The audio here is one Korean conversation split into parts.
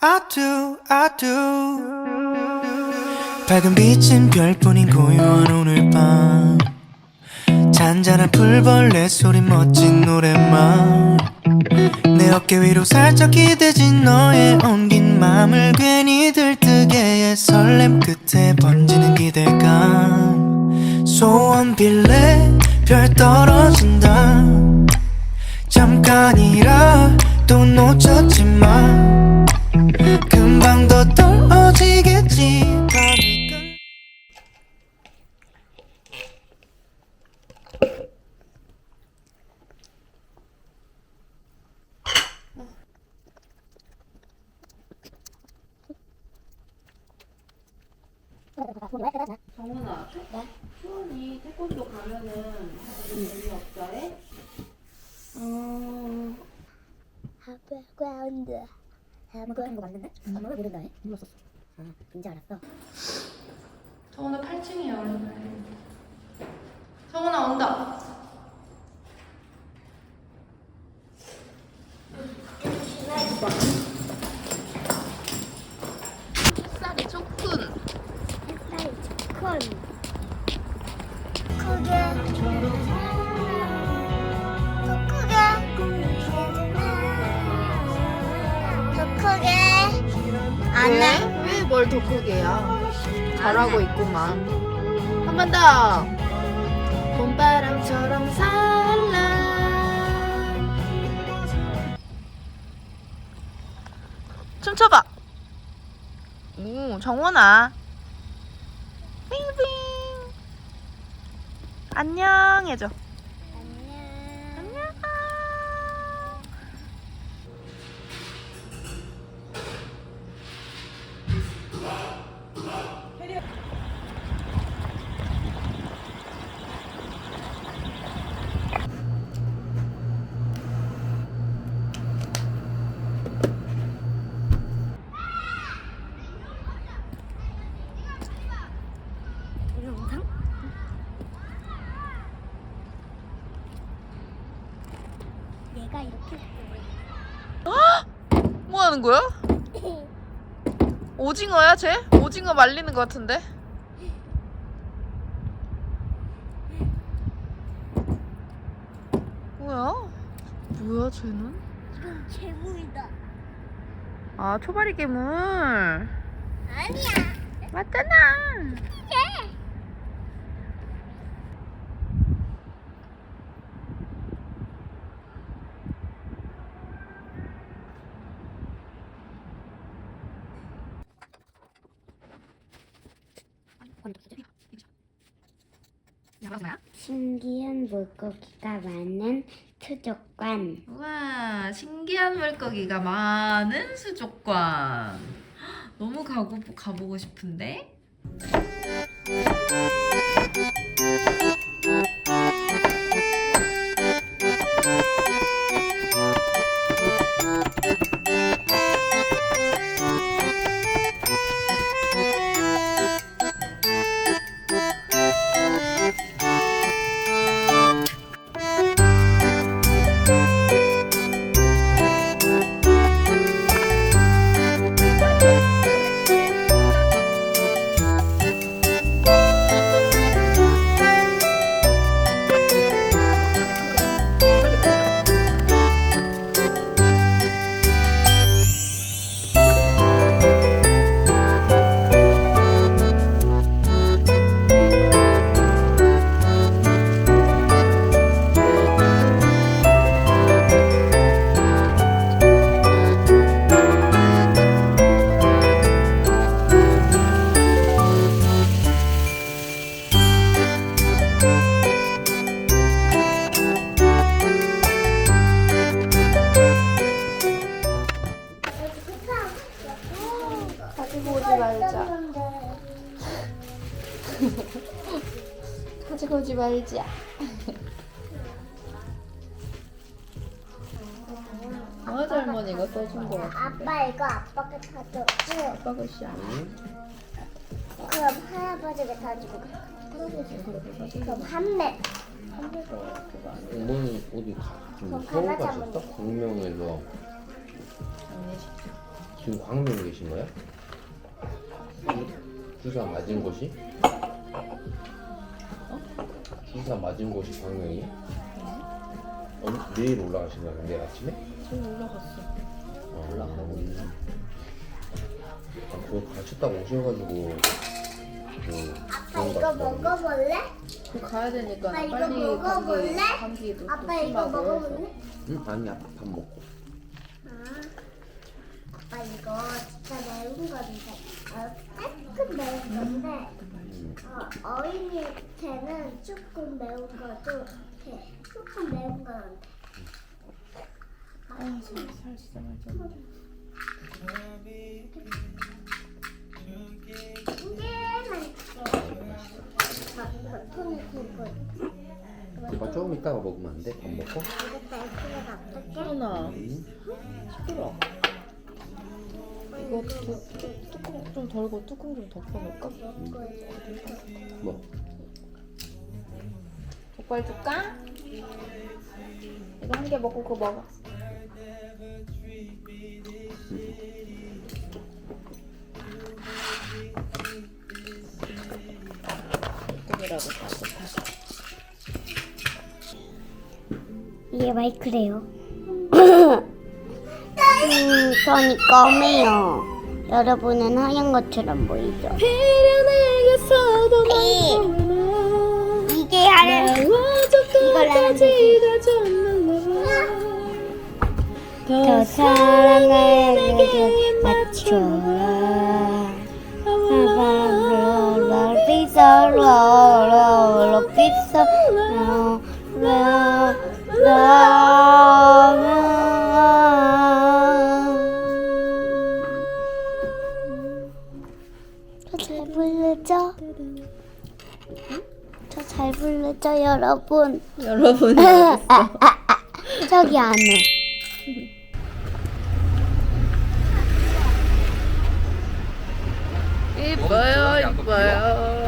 I do, I do. 밝은 빛은 별뿐인 고요한 오늘 밤. 잔잔한 풀벌레 소리 멋진 노랫말. 내 어깨 위로 살짝 기대진 너의 엉긴 맘을 괜히 들뜨게 해 설렘 끝에 번지는 기대감. 소원 빌래 별 떨어진다. 잠깐이라 또 놓쳤지만 더 떨어지겠지. 밤이 끝 정훈아, 수원이 태권도 가면은 재미없어 해? 어... 하백그라운드 하백그라운드 거 맞는데? 엄마가 모른다 해? 몰랐었어. 아 이제 알았어 정훈아 8층이야 얼른 정훈아 온다. 햇살이 조금 햇살이 조금 더 크게야. 잘하고 있구만. 한 번 더. 봄바람처럼 살라. 춤춰봐. 오 정원아. 빙빙. 안녕 해줘 안녕 영상? 얘가 이렇게 뭐 하는 거야? 오징어야 쟤? 오징어 말리는 것 같은데? 뭐야? 뭐야 쟤는? 이건 재물이다 아 초바리 괴물 아니야 맞잖아 예 신기한 물고기가 많은 수족관 우와 신기한 물고기가 많은 수족관 너무 가고, 가보고 싶은데? 가지고 오지 말자 가지고 오지 말자 맞아 할머니가 써준 거 같은데 아빠 이거 아빠가 가져오고 아빠 것이 아니야 그럼 할아버지가 가지고 가. 그럼 한매 이번에 어디 가? 그럼 서울 가나자 가셨어? 광명에서 지금 광명에 계신 거야? 주사 맞은 곳이? 주사 맞은 곳이 광명이야? 어, 내일 올라가신다 내일 아침에? 지금 올라갔어. 아, 올라가고 아 그거 가르쳤다고 오셔가지고 그 아빠 이거 먹어볼래? 그 가야 되니까 아빠 이거 빨리 먹어볼래? 감기 감기도 또 아빠 이거 심하고 먹어볼래? 응? 아니야 밥 먹고 아, 아빠 이거 진짜 매운 건데 어, 조금 매운 건데 음. 어, 어린이한테는 조금 매운 거도 돼. 조금 매운 건 아, 살, 살 진짜. 이제만 막 이거 조금 이따가 먹으면 안 돼? 밥 먹고? 이것도 애플에가 어떡해? 하나 응? 시끄러. 이거 뚜, 뚜, 뚜껑 좀 덜고 뚜껑 좀 덮어놓을까? 뭐? 족발 줄까? 이거 한 개 먹고 그거 먹어. 조금이라도 따뜻하게. 이게 마이크래요. 음, 저는 검해요. 여러분은 하얀 것처럼 보이죠? 이, 이게 하얀 이거라는 더 사랑을 내게 맞춰라. 하바로 피서로 피서로 저잘 부르죠, 여러분? 여러분이 저기 안에. 이뻐요 이뻐요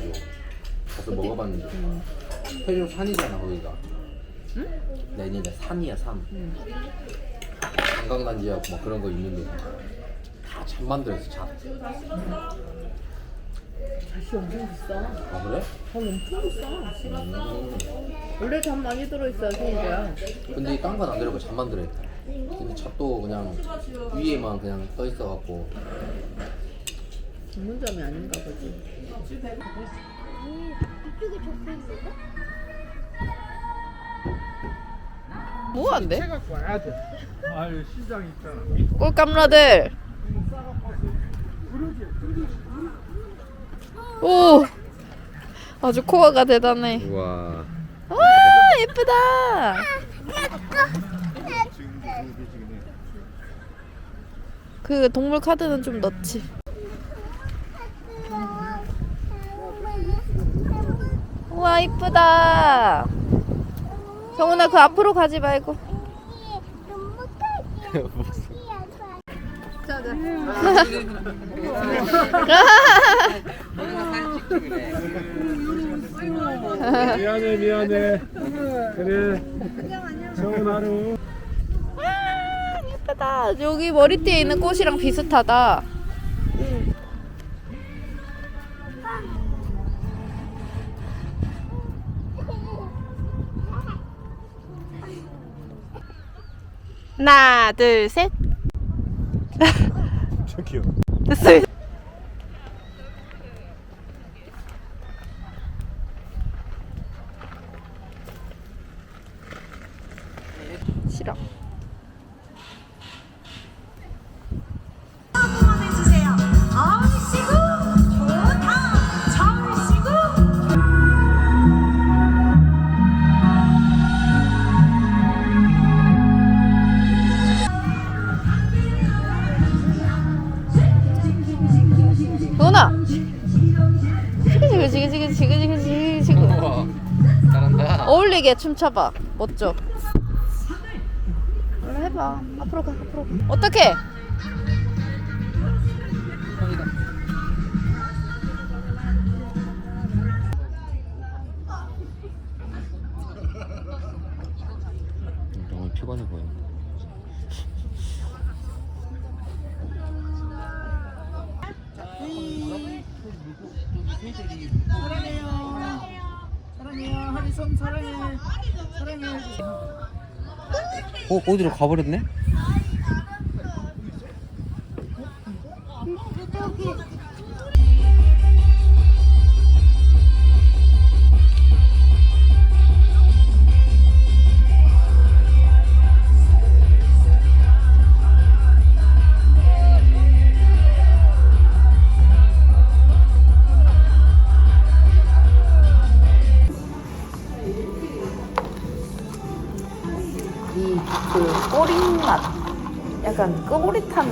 있어가지고 가서 먹어봤는데. 해좀 산이잖아 거기가. 응? 내년에 산이야 산. 관광단지하고 막 그런 거 있는데 다 잠 만들어서 잠 다시 엄청 비싸. 아 그래? 밥 엄청 비싸. 음. 원래 잠 많이 들어있어야 생이야 근데 딴 건 안 들어가 잠 만 들어 근데 잣도 그냥 위에만 그냥 떠 있어갖고. 전문점이 아닌가 보지 이쪽에 적혀 있는데? 뭐한대? 갖고 와야 돼. 아유 시장 있잖아. 꼴감라들 오 아주 코어가 대단해 우와 와 예쁘다 그 동물 카드는 좀 넣지 우와 이쁘다 정훈아 그 앞으로 가지 말고 미안해 미안해. 그래. 좋은 하루. 예쁘다 여기 머리띠에 있는 꽃이랑 비슷하다 하나 둘 셋. 저기요. 됐어요 싫어 어울리게 춤춰봐. 멋져. 해봐. 앞으로 가 앞으로 가. 어떻게 어 어디로 가버렸네?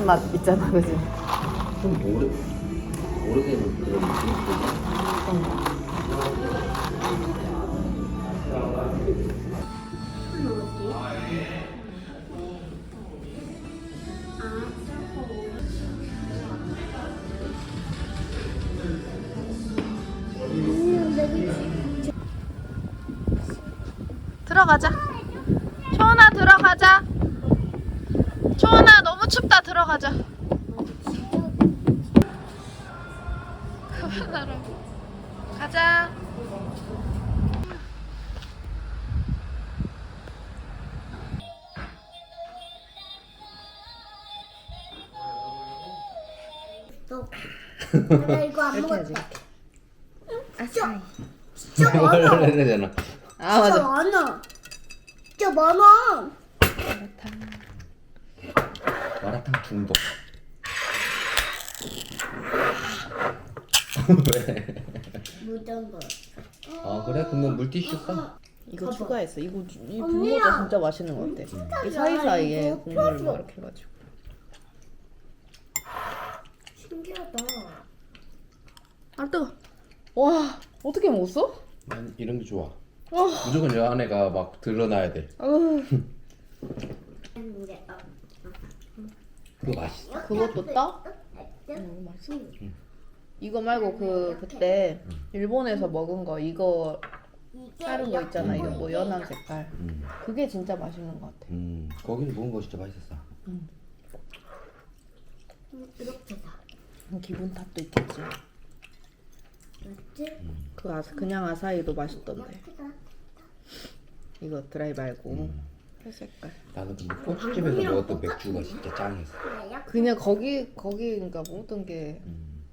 맛 있잖아 그지? 좀 오래 오래된 그런 느낌 들어가자. 초원아 들어가자 춥다 들어가자 그만하라고 가자 나 이거 안 먹었다. 진짜 진짜 원래 많아. 되잖아 아 진짜 맞아 많아. 진짜 많아. 마라탕 중독 왜? 묻은 거. 아 그래? 그러면 물티슈 써? 이거 추가했어 이거 주- 이 언니야. 분모자 진짜 맛있는 것 같아 이 사이사이에 이거 국물 펴줘. 막 이렇게 해가지고 신기하다. 아 뜨거 와 어떻게 먹었어? 난 이런 게 좋아 와 무조건 여 안에가 막 드러나야 돼 근데 어, 그거 맛있어. 그것도 떠? 응 맛있어. 이거 말고 그 그때 일본에서 먹은 거 이거 다른 거 있잖아. 이거 뭐 연한 색깔. 음, 그게 진짜 맛있는 것 같아. 음 거기서 먹은 거 진짜 맛있었어. 음, 이렇게다. 음, 기분 탓도 있겠지. 맞지? 그 아, 그냥 아사히도 맛있던데. 이렇게 다. 이거 드라이 말고 회 색깔. 나는 근데 꽃집에서 먹었던 맥주가 진짜 그래요? 그냥 거기 거기인가 먹던 게 음.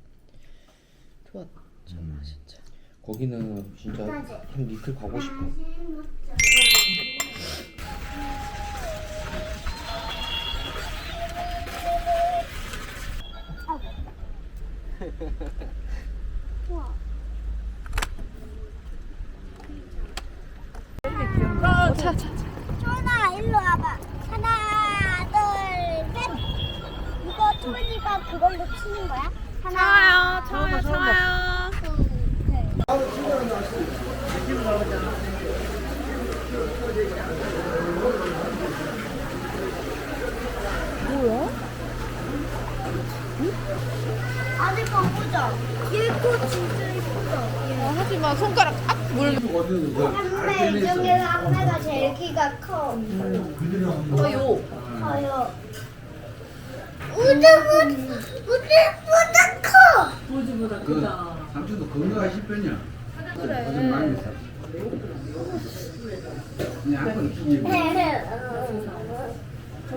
좋았잖아 진짜 거기는 진짜 한 이틀 가고 싶어. 어차차 초나 일로 와봐. 하나, 둘, 셋. 이거 그걸로 치는 거야? 하나, 좋아요 좋아요 좋아요 둘, 셋. 안에 거 보자. 얘거 진짜 예쁘다. 어, 하지 마 손가락 앞물 한매 이 중에서 한매가 제일 키가 커. 어요 커요. 우드보다 커. 삼촌도 건강하실 편이야. 그래. 많이 사. 그냥 한번 키지.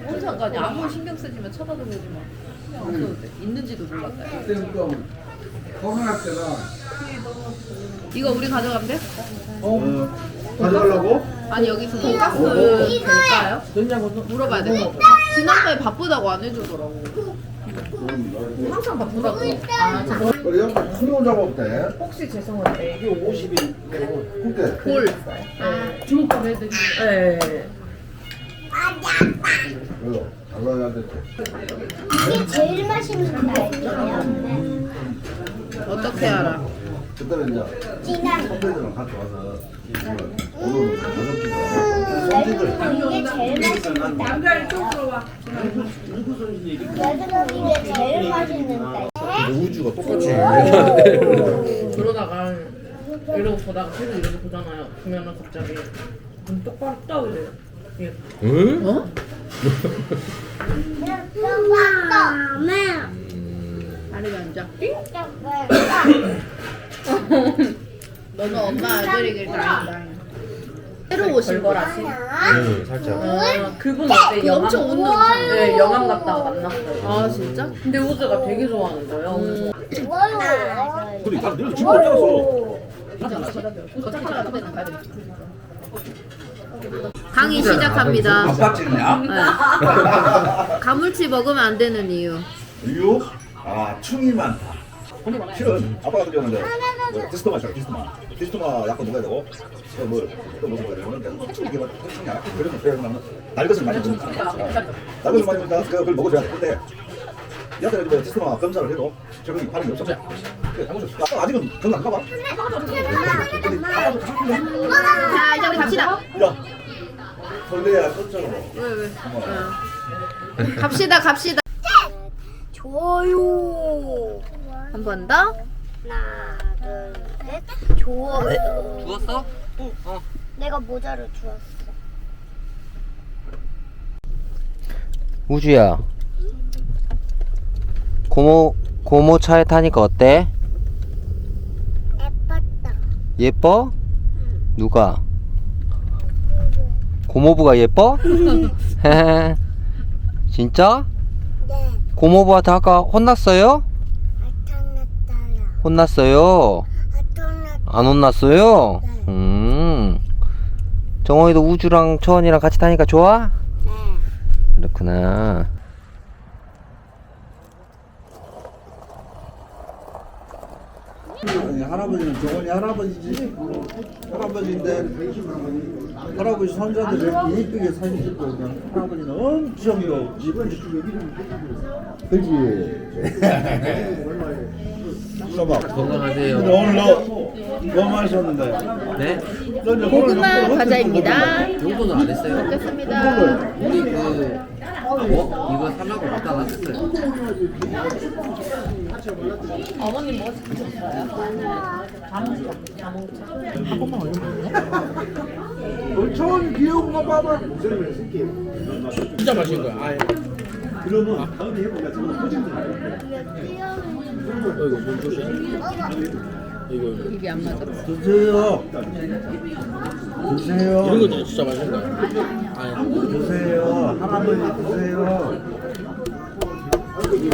뭔 상관이야 아무 신경 쓰지 마 쳐다도 보지 마 신경 안 써도 돼 있는지도 몰랐다 코로나 때라. 이거 우리 가져가면 돼? 어? 가져가려고? 아니 여기서 돈가스 될까요? 물어봐야 돼 밥- 지난번에 바쁘다고 안 해주더라고 항상 바쁘다고 아 저- 그래요? 큰거 잡았대. 혹시 죄송한데 이게 50인. 그때. 볼 주먹밥 해드리고 네 그래요. 잘라야 됐대. 이게 제일 맛있는 날이에요. 어떻게 알아? 그때는 이제 선배들랑 같이 와서 오늘 저녁기가 이게 제일 맛있는데 남자 이쪽으로 와. 여드름 이게 제일 맛있는데 우주가 똑같이 그러다가 이러고 보다가 계속 이러고 보잖아요. 그러면은 갑자기 눈 똑바로 떠 이래요. 이게 응? 어? 다음에 다리가 앉아. 너는 엄마 아들이길 다행이다. 새로 오신 거라지? 응 살짝 아, 그분 어때? 영암? 엄청 웃는 네, 영암 갔다가 만났어요. 아 진짜? 근데 우주가 되게 좋아하는 거예요. 음. 우리 다 내일 친구 없잖아 강의 시작합니다. 아빠 찍냐? 네. 가물치 먹으면 안 되는 이유. 이유? 아 충이 많다 실은 아빠 같은 경우는 이제 디스토마 있잖아 디스토마. 디스토마 약도 먹어야 되고 또뭐또 먹어야 되는데 충이 이게 충이 약해 그래서 그냥 날 것을 많이 먹는 거야. 날 것을 많이 먹으니까 그걸 먹어줘야 돼. 근데 여태 이제 디스토마 검사를 해도 적응이 반응이 아무튼 아빠 아직은 건강 안 가봐. 자 이제 우리 갑시다. 야 설레야 컸잖아 왜 왜? 어. 갑시다 갑시다. 좋아요 한 번 더. 하나 둘 셋 좋아요 죽었어? 내가 모자를 주웠어 우주야 고모 고모 차에 타니까 어때? 예뻤다 예뻐? 누가? 고모부가 예뻐? 진짜? 네 고모부한테 아까 혼났어요? 혼났어요? 안 혼났어요? 네. 음 정원이도 우주랑 초원이랑 같이 타니까 좋아? 네 그렇구나 아니, 할아버지는 정원이 할아버지지 할아버지인데 할아버지 손자들을 이쁘게 사진 찍고 그냥 할아버지는 엄청 요 그지 물어봐 건강하세요 오늘 너뭐 마셨는데 네? 너 이제 고구마 과자입니다. 용도는 안 했어요 먹겠습니다. 우리 그? 이거 사려고 왔다가 했어요 어머님 뭐 시키셨어요? 너 처음 귀여운 거 봐봐. 진짜 맛있는 거야. 아예. 어, 이거 뭔 소리야? 이거 이거. 입이 안 맞아. 드세요. 드세요. 이런 거 진짜 맛있는 거야. 아예. 드세요 할아버지 드세요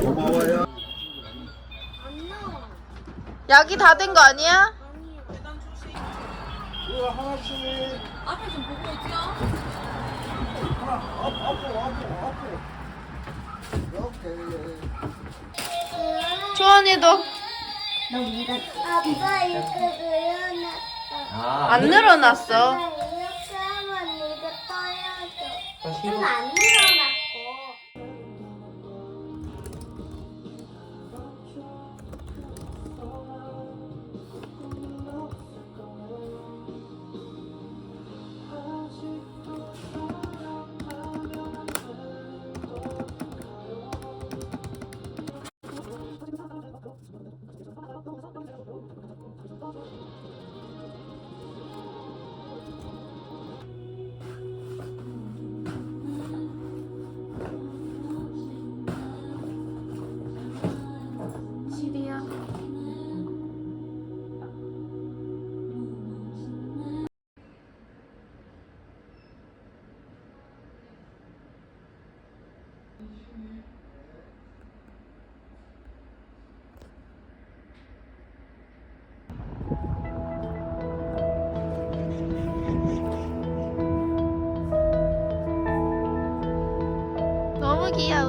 고마워요 약이 다 된 거 아니야? 초원이도 아빠 이렇게 늘어났다 안 늘어났어. 하면 이게 떠야죠 좀안 늘어났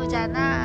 너무 귀여우잖아.